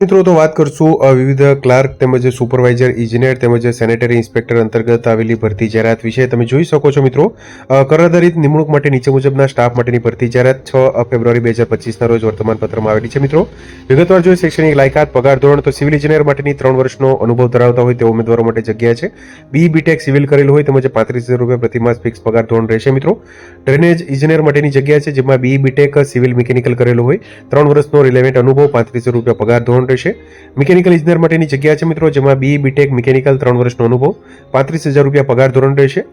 મિત્રો, તો વાત કરશું વિવિધ ક્લાર્ક તેમજ સુપરવાઇઝર, ઇજનેર તેમજ સેનેટરી ઇન્સ્પેક્ટર અંતર્ગત આવેલી ભરતી જાહેરાત વિશે તમે જોઈ શકો છો મિત્રો. કર આધારિત નિમણૂક માટે નીચે મુજબના સ્ટાફ માટેની ભરતી જાહેરાત છ ફેબ્રુઆરી બે હજાર પચીસના રોજ વર્તમાનપત્રમાં આવેલી છે મિત્રો. વિગતવાર જોઈએ શૈક્ષણિક લાયકાત, પગાર ધોરણ, તો સિવિલ ઇજનેર માટેની ત્રણ વર્ષનો અનુભવ ધરાવતા હોય તેવા ઉમેદવારો માટે જગ્યા છે. બી બીટેક સિવિલ કરેલ હોય તેમજ પાંત્રીસ હજાર રૂપિયા પ્રતિમાસ ફિક્સ પગાર ધોરણ રહેશે મિત્રો. ડ્રેનેજ ઇજનેર માટેની જગ્યા છે જેમાં બી બીટેક સિવિલ મિકેનિકલ કરેલું હોય. ત્રણ વર્ષનો રિલેવન્ટ અનુભવ, પાંત્રીસ રૂપિયા પગાર ધોરણ રહેશે. મિકેનિકલ ઇજનેર માટેની જગ્યા છે મિત્રો, જેમાં બી બીટેક મિકેનિકલ ત્રણ વર્ષનો અનુભવ. પાંત્રીસ હજાર રૂપિયા પગાર ધોરણ રહેશે.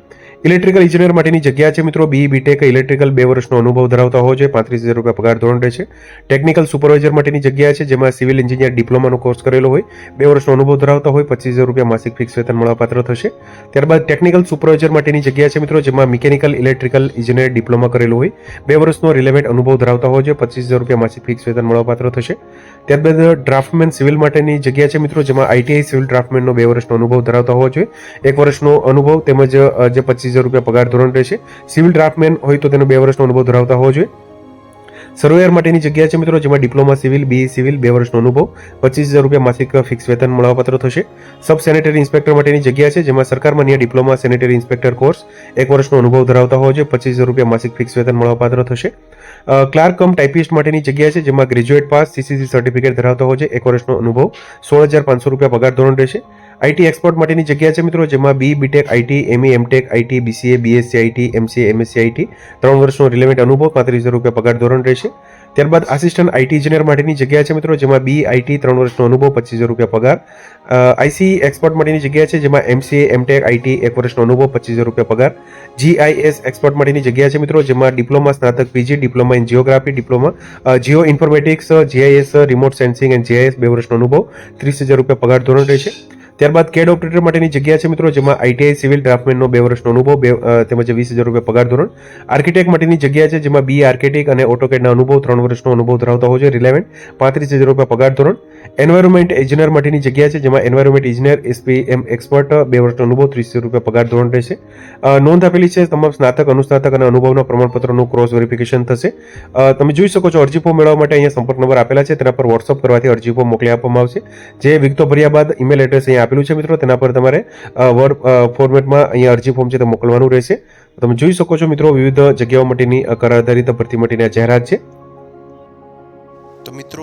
ઇલેક્ટ્રિકલ ઇજનેર માટેની જગ્યા છે મિત્રો. બી બીટેક ઇલેક્ટ્રિકલ બે વર્ષનો અનુભવ ધરાવતા હોય છે પાંત્રીસ હજાર રૂપિયા પગાર ધોરણ રહેશે ટેકનિકલ સુપરવાઇઝર માટેની જગ્યા છે, જેમાં સિવિલ એન્જિનિયર ડિપ્લોમાનો કોર્સ કરેલો હોય. બે વર્ષનો અનુભવ ધરાવતા હોય. પચીસ હજાર રૂપિયા માસિક ફિક્સ વેતન મળવાપાત્ર થશે. ત્યારબાદ ટેકનિકલ સુપરવાઇઝર માટેની જગ્યા છે મિત્રો, જેમાં મિકેનિકલ ઇલેક્ટ્રિકલ ઇજનેર ડિપ્લોમા કરેલું હોય. બે વર્ષનો રિલેવન્ટ અનુભવ ધરાવતા હોય છે પચીસ હજાર રૂપિયા માસિક ફિક્સ વેતન મળવાપાત્ર થશે. ત્યારબાદ ડ્રાફ્ટમેન સિવિલ માટેની જગ્યા છે મિત્રો, જેમાં આઈટીઆઈ સિવિલ ડ્રાફ્ટમેનનો બે વર્ષનો અનુભવ ધરાવતા હોવો જોઈએ. એક વર્ષનો અનુભવ તેમજ જે પચીસ હજાર રૂપિયા પગાર ધોરણ રહેશે. સિવિલ ડ્રાફ્ટમેન હોય તો તેનો બે વર્ષનો અનુભવ ધરાવતા હોવો જોઈએ. સર્વેયર માટેની જગ્યા છે મિત્રો, જેમાં ડિપ્લોમા સિવિલ બી સિવિલ બે વર્ષનો અનુભવ. પચીસ હજાર રૂપિયા માસિક ફિક્સ વેતન મળવાપાત્ર થશે. સબ સેનેટરી ઇન્સ્પેક્ટર માટેની જગ્યા છે, જેમાં સરકાર માન્ય ડિપ્લોમા સેનેટરી ઇન્સ્પેક્ટર કોર્સ એક વર્ષનો અનુભવ ધરાવતા હોવો જોઈએ. પચીસ હજાર રૂપિયા માસિક ફિક્સ વેતન મળવાપાત્ર થશે. ક્લાર્ક કમ ટાઇપિસ્ટ માટેની જગ્યા છે, જેમાં ગ્રેજ્યુએટ પાસ, સીસીસી સર્ટિફિકેટ ધરાવતા હોય છે એક વર્ષનો અનુભવ. સોળ હજાર પાંચસો રૂપિયા પગાર ધોરણ રહેશે. આઈટી એક્સપર્ટ માટેની જગ્યા છે મિત્રો, જેમાં B BTech IT ME MTech IT BCA BSc IT MCA MSc IT ત્રણ વર્ષનો રિલેવન્ટ અનુભવ, પાંત્રીસ હજાર રૂપિયા પગાર ધોરણ રહેશે. ત્યારબાદ આસિસ્ટન્ટ આઈટી ઇજનેર માટેની જગ્યા છે મિત્રો, જેમાં બી આઈટી ત્રણ વર્ષનો અનુભવ, પચીસ રૂપિયા પગાર. આઈસી એક્સપર્ટ માટેની જગ્યા છે, જેમાં એમસીએ એમટેક આઈટી એક વર્ષનો અનુભવ, પચીસ રૂપિયા પગાર. જીઆઈએસ એક્સપર્ટ માટેની જગ્યા છે મિત્રો, જેમાં ડિપ્લોમા સ્નાતક PG, diploma in geography, diploma geo informatics GIS remote sensing and GIS બે વર્ષનો અનુભવ, ત્રીસ હજાર રૂપિયા પગાર ધોરણ રહેશે. ત્યારબાદ કેડ ઓપરેટર માટેની જગ્યા છે મિત્રો, જેમાં આઈટીઆઈ સિવિલ ડ્રાફ્ટમેનનો બે વર્ષનો અનુભવ તેમજ વીસ હજાર રૂપિયા પગાર ધોરણ. આર્કિટેક્ટ માટેની જગ્યા છે, જેમાં બી આર્કિટેક્ટ અને ઓટોકેડના અનુભવ, ત્રણ વર્ષનો અનુભવ ધરાવતા હોય છે રિલેવન્ટ પાંત્રીસ હજાર રૂપિયા પગાર ધોરણ. એન્વાયરમેન્ટ ઇજનેર માટેની જગ્યા છે જેમાં એન્વાયરમેન્ટ ઇજનેર એસપી એક્સપર્ટ બે વર્ષનો અનુભવ ત્રીસો રૂપિયા પગાર ધોરણ રહેશે. નોંધ આપેલી છે તમામ સ્નાતક અનુસ્નાતક અને અનુભવના પ્રમાણપત્રનું ક્રોસ વેરિફિકેશન થશે. તમે જોઈ શકો છો અરજી ફોર્મ મેળવવા માટે અહીંયા સંપર્ક નંબર આપેલા છે તેના પર વોટ્સઅપ કરવાથી અરજી ફોર્મ મોકલી આપવામાં આવશે. જે વિગતો ભર્યા બાદ ઈમેલ એડ્રેસ અહીંયા આપેલું છે મિત્રો તેના પર તમારે વર્ડ ફોર્મેટમાં અહીંયા અરજી ફોર્મ છે તે મોકલવાનું રહેશે. તમે જોઈ શકો છો મિત્રો વિવિધ જગ્યાઓ માટેની અ, કર આધારિત ભરતી માટેની જાહેરાત છે. તો મિત્રો